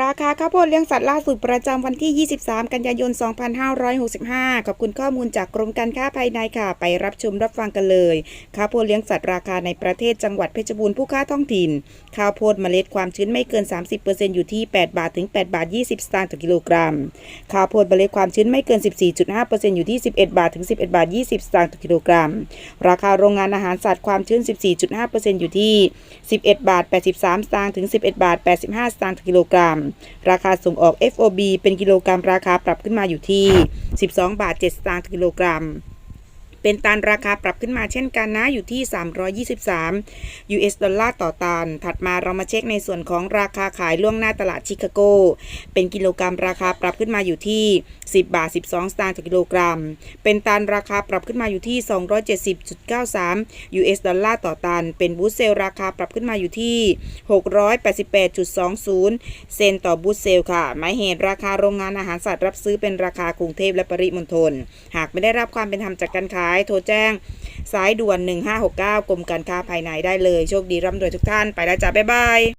ราคาข้าวโพดเลี้ยงสัตว์ล่าสุดประจำวันที่ 23 กันยายน 2565 ขอบคุณข้อมูลจากกรมการค้าภายในค่ะ ไปรับชมรับฟังกันเลย ข้าวโพดเลี้ยงสัตว์ราคาในประเทศจังหวัดเพชรบูรณ์ผู้ค้าท้องถิ่น ข้าวโพดเมล็ดความชื้นไม่เกิน 30%อยู่ที่ 8 บาทถึง 8 บาท 20 สตางค์ต่อกิโลกรัม ข้าวโพดเมล็ดความชื้นไม่เกิน 14.5%อยู่ที่ 11 บาทถึง 11 บาท 20 สตางค์ต่อกิโลกรัม ราคาโรงงานอาหารสัตว์ความชื้น 14.5%อยู่ที่ 11 บาท 83 สตางค์ถึง 11 บาท 85 สตางค์ต่อกิโลกรัมราคาส่งออก FOB เป็นกิโลกรัมราคาปรับขึ้นมาอยู่ที่ 12 บาท7สตางค์ต่อกิโลกรัม เป็นตันราคาปรับขึ้นมาเช่นกันนะอยู่ที่ 323 US ดอลลาร์ต่อตัน ถัดมาเรามาเช็คในส่วนของราคาขายล่วงหน้าตลาดชิคาโก เป็นกิโลกรัมราคาปรับขึ้นมาอยู่ที่ 10 บาท 12 สตางค์ต่อกิโลกรัม เป็นตันราคาปรับขึ้นมาอยู่ที่ 270.93 US ดอลลาร์ต่อตัน เป็นบูสเซลราคาปรับขึ้นมาอยู่ที่ 688.20 เซนต่อบูสเซลค่ะ หมายเหตุราคาโรงงานอาหารสัตว์รับซื้อเป็นราคากรุงเทพและปริมณฑล หากไม่ได้รับความเป็นธรรมจากการขายโทรแจ้ง สายด่วน 1569 กรมการค้าภายในได้เลย โชคดีร่ำรวยทุกท่านไปแล้วจ้าบ๊ายบาย